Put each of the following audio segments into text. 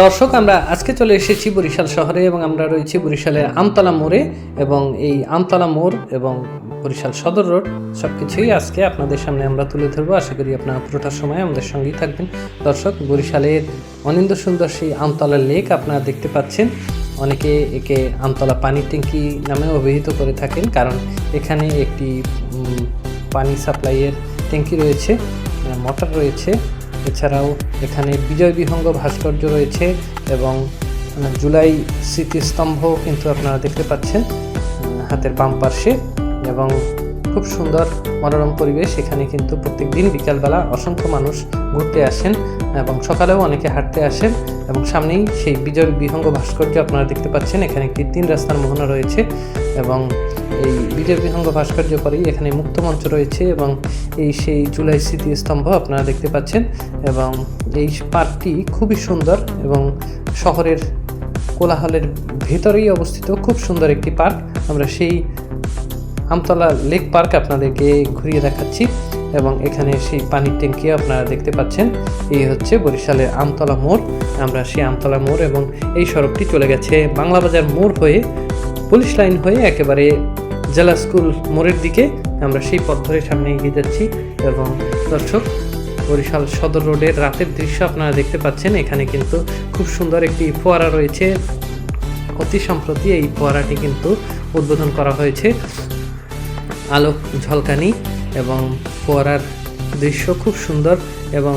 দর্শক, আমরা আজকে চলে এসেছি বরিশাল শহরে এবং আমরা রয়েছি বরিশালের আমতলা মোড়ে এবং এই আমতলা মোড় এবং বরিশাল সদর রোড সব কিছুই আজকে আপনাদের সামনে আমরা তুলে ধরবো। আশা করি আপনারা পুরোটা সময় আমাদের সঙ্গেই থাকবেন। দর্শক, বরিশালের অনিন্দ সুন্দর সেই আমতলা লেক আপনারা দেখতে পাচ্ছেন। অনেকে একে আমতলা পানির ট্যাঙ্কি নামে অভিহিত করে থাকেন, কারণ এখানে একটি পানি সাপ্লাইয়ের ট্যাঙ্কি রয়েছে মোটর রয়েছে। এছাড়াও এখানে বিজয় বিহঙ্গ ভাস্কর্য রয়েছে এবং জুলাই স্মৃতিস্তম্ভ কিন্তু আপনারা দেখতে পাচ্ছেন হাতের বাম পার্শ্বে এবং খুব সুন্দর মনোরম পরিবেশ এখানে কিন্তু প্রত্যেক দিন বিকালবেলা অসংখ্য মানুষ ঘুরতে আসেন এবং সকালেও অনেকে হাঁটতে আসেন এবং সামনেই সেই বিজয় বিহঙ্গ ভাস্কর্য আপনারা দেখতে পাচ্ছেন, এখানে একটি তিন রাস্তার মোহনা রয়েছে এবং এই বিজয় বিহঙ্গ ভাস্কর্য পরেই এখানে মুক্ত মঞ্চ রয়েছে এবং এই সেই জুলাই স্মৃতি স্তম্ভ আপনারা দেখতে পাচ্ছেন এবং এই পার্কটি খুবই সুন্দর এবং শহরের কোলাহলের ভেতরেই অবস্থিত। খুব সুন্দর একটি পার্ক। আমরা সেই আমতলা লেক পার্ক আপনাদেরকে ঘুরিয়ে দেখাচ্ছি এবং এখানে সেই পানির ট্যাঙ্কি আপনারা দেখতে পাচ্ছেন। এই হচ্ছে বরিশালের আমতলা মোড়। আমরা সেই আমতলা মোড় এবং এই সড়কটি চলে গেছে বাংলা বাজার মোড় হয়ে পুলিশ লাইন হয়ে একেবারে জেলা স্কুল মোড়ের দিকে আমরা সেই পথ ধরে সামনে এগিয়ে যাচ্ছি এবং দর্শক, বরিশাল সদর রোডের রাতের দৃশ্য আপনারা দেখতে পাচ্ছেন। এখানে কিন্তু খুব সুন্দর একটি ফোয়ারা রয়েছে। অতি সম্প্রতি এই ফোয়ারাটি কিন্তু উদ্বোধন করা হয়েছে। আলোক ঝলকানি এবং ফোয়ারার দৃশ্য খুব সুন্দর। এবং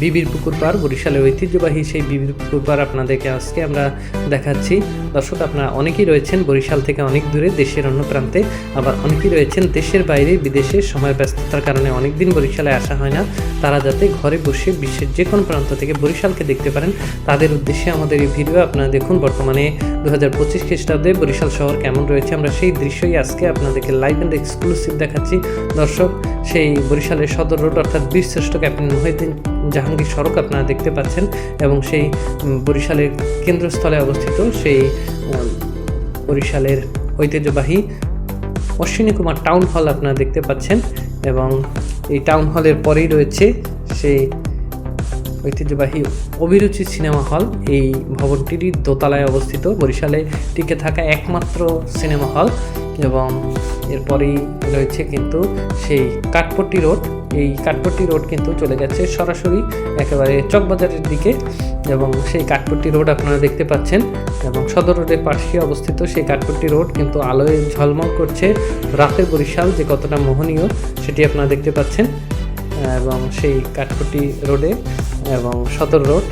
বিবির পুকুর পার, বরিশালের ঐতিহ্যবাহী সেই বিবির পুকুর পার আপনাদেরকে আজকে আমরা দেখাচ্ছি। দর্শক, আপনারা অনেকেই রয়েছেন বরিশাল থেকে অনেক দূরে, দেশের অন্য প্রান্তে। আবার অনেকেই রয়েছেন দেশের বাইরে, বিদেশে। সময় ব্যস্ততার কারণে অনেক দিন বরিশালে আসা হয় না। তারা যাতে ঘরে বসে বিশ্বের যে কোনো প্রান্ত থেকে বরিশালকে দেখতে পারেন, তাদের উদ্দেশ্যে আমাদের এই ভিডিও আপনারা দেখুন। বর্তমানে দু হাজার পঁচিশ খ্রিস্টাব্দে বরিশাল শহর কেমন রয়েছে, আমরা সেই দৃশ্যই আজকে আপনাদেরকে লাইভ অ্যান্ড এক্সক্লুসিভ দেখাচ্ছি। দর্শক, সেই বরিশালের সদর রোড অর্থাৎ বীরশ্রেষ্ঠ ক্যাপ্টেন মহিউদ্দিন জাহাঙ্গীর সড়ক আপনারা দেখতে পাচ্ছেন এবং সেই বরিশালের কেন্দ্রস্থলে অবস্থিত সেই বরিশালের ঐতিহ্যবাহী অশ্বিনী কুমার টাউন হল আপনারা দেখতে পাচ্ছেন এবং এই টাউন হলের পরেই রয়েছে সেই ঐতিহ্যবাহী অভিরুচি সিনেমা হল। এই ভবনটিরই দোতলায় অবস্থিত। বরিশালে টিকে থাকা একমাত্র সিনেমা হল এবং এরপরেই রয়েছে কিন্তু সেই কাঠপট্টি রোড। এই কাঠপট্টি রোড কিন্তু চলে গেছে সরাসরি একেবারে চকবাজারের দিকে এবং সেই কাঠপট্টি রোড আপনারা দেখতে পাচ্ছেন এবং সদর রোডের পাশে অবস্থিত সেই কাঠপট্টি রোড কিন্তু আলোয় ঝলমল করছে রাতের বরিশাল যে কতটা মোহনীয় সেটি আপনারা দেখতে পাচ্ছেন। এবং সেই কাঠপট্টি রোডে এবং সদর রোড।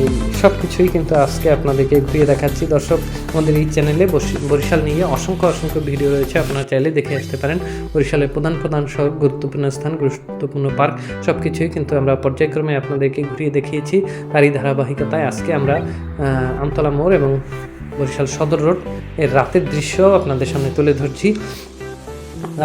এই সব কিছুই কিন্তু আজকে আপনাদেরকে ঘুরিয়ে দেখাচ্ছি। দর্শক, আমাদের এই চ্যানেলে বরিশাল নিয়ে অসংখ্য অসংখ্য ভিডিও রয়েছে। আপনারা চাইলে দেখে আসতে পারেন। বরিশালের প্রধান প্রধান শহর গুরুত্বপূর্ণ স্থান, গুরুত্বপূর্ণ পার্ক সব কিছুই কিন্তু আমরা পর্যায়ক্রমে আপনাদেরকে ঘুরিয়ে দেখিয়েছি। তারই ধারাবাহিকতায় আজকে আমরা আমতলা মোড় এবং বরিশাল সদর রোডের রাতের দৃশ্য আপনাদের সামনে তুলে ধরছি।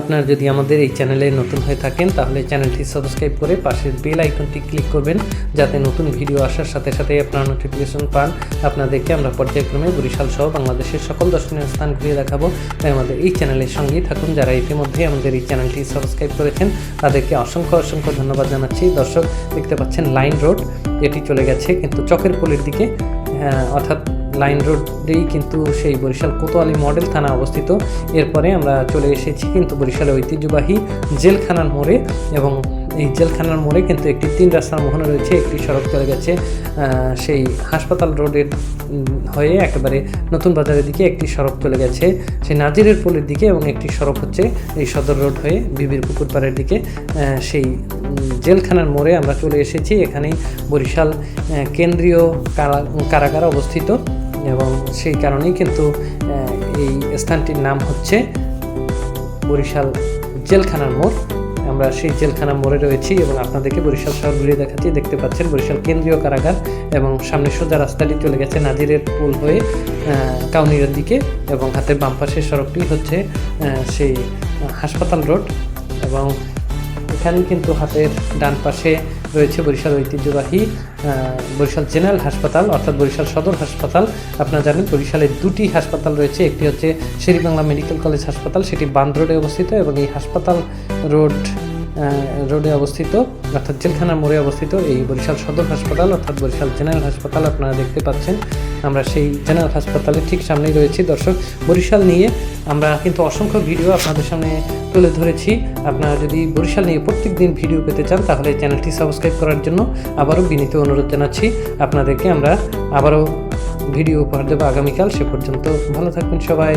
আপনারা যদি আমাদের এই চ্যানেলে নতুন হয়ে থাকেন তাহলে চ্যানেলটি সাবস্ক্রাইব করে পাশের বেল আইকনটি ক্লিক করবেন যাতে নতুন ভিডিও আসার সাথে সাথে আপনারা নোটিফিকেশন পান। আপনাদেরকে আমরা পর্যায়ক্রমে বরিশাল সহ বাংলাদেশের সকল দর্শনীয় স্থান ঘুরিয়ে দেখাবো। তাই আমাদের এই চ্যানেলের সঙ্গেই থাকুন যারা ইতিমধ্যে আমাদের এই চ্যানেলটি সাবস্ক্রাইব করেছেন। তাদেরকে অসংখ্য অসংখ্য ধন্যবাদ জানাচ্ছি। দর্শক দেখতে পাচ্ছেন লাইন রোড এটি চলে গেছে কিন্তু চকের পোলের দিকে হ্যাঁ, অর্থাৎ লাইন রোডেই কিন্তু সেই বরিশাল কোতোয়ালি মডেল থানা অবস্থিত। এরপরে আমরা চলে এসেছি কিন্তু বরিশালের ঐতিহ্যবাহী জেলখানার মোড়ে এবং এই জেলখানার মোড়ে কিন্তু একটি তিন রাস্তার মোহনা রয়েছে, একটি সড়ক চলে গেছে। সেই হাসপাতাল রোডের হয়ে একেবারে নতুন বাজারের দিকে একটি সড়ক চলে গেছে। সেই নাজিরের পোলের দিকে এবং একটি সড়ক হচ্ছে এই সদর রোড হয়ে বিবির পুকুর পাড়ের দিকে সেই জেলখানার মোড়ে আমরা চলে এসেছি। এখানেই বরিশাল কেন্দ্রীয় কারা- কারাগার অবস্থিত। এবং সেই কারণেই কিন্তু এই স্থানটির নাম হচ্ছে বরিশাল জেলখানার মোড়। আমরা সেই জেলখানা মোড়ে রয়েছি এবং আপনাদেরকে বরিশাল শহর ঘুরিয়ে দেখাচ্ছি। দেখতে পাচ্ছেন বরিশাল কেন্দ্রীয় কারাগার এবং সামনে সোজা রাস্তাটি চলে গেছে নাজিরের পুল হয়ে আহ, কাউনিয়ার দিকে এবং হাতের বাম পাশের সড়কটি হচ্ছে সেই হাসপাতাল রোড এবং এখানে কিন্তু হাতের ডান পাশে রয়েছে বরিশাল ঐতিহ্যবাহী বরিশাল জেনারেল হাসপাতাল, অর্থাৎ বরিশাল সদর হাসপাতাল। আপনারা জানেন বরিশালের দুটি হাসপাতাল রয়েছে, একটি হচ্ছে শেরিবাংলা মেডিকেল কলেজ হাসপাতাল, সেটি বান্দ্রোডে অবস্থিত এবং এই হাসপাতাল রোড রোডে অবস্থিত, অর্থাৎ জেলখানার মোড়ে অবস্থিত এই বরিশাল সদর হাসপাতাল, অর্থাৎ বরিশাল জেনারেল হাসপাতাল আপনারা দেখতে পাচ্ছেন। আমরা সেই জেনারেল হাসপাতালের ঠিক সামনেই রয়েছি। দর্শক, বরিশাল নিয়ে আমরা কিন্তু অসংখ্য ভিডিও আপনাদের সামনে তুলে ধরেছি। আপনারা যদি বরিশাল নিয়ে প্রত্যেক দিন ভিডিও পেতে চান, তাহলে চ্যানেলটি সাবস্ক্রাইব করার জন্য আবারও বিনীত অনুরোধ জানাচ্ছি। আপনাদেরকে আমরা আবারও ভিডিও উপহার দেবো আগামীকাল। সে পর্যন্ত ভালো থাকবেন সবাই।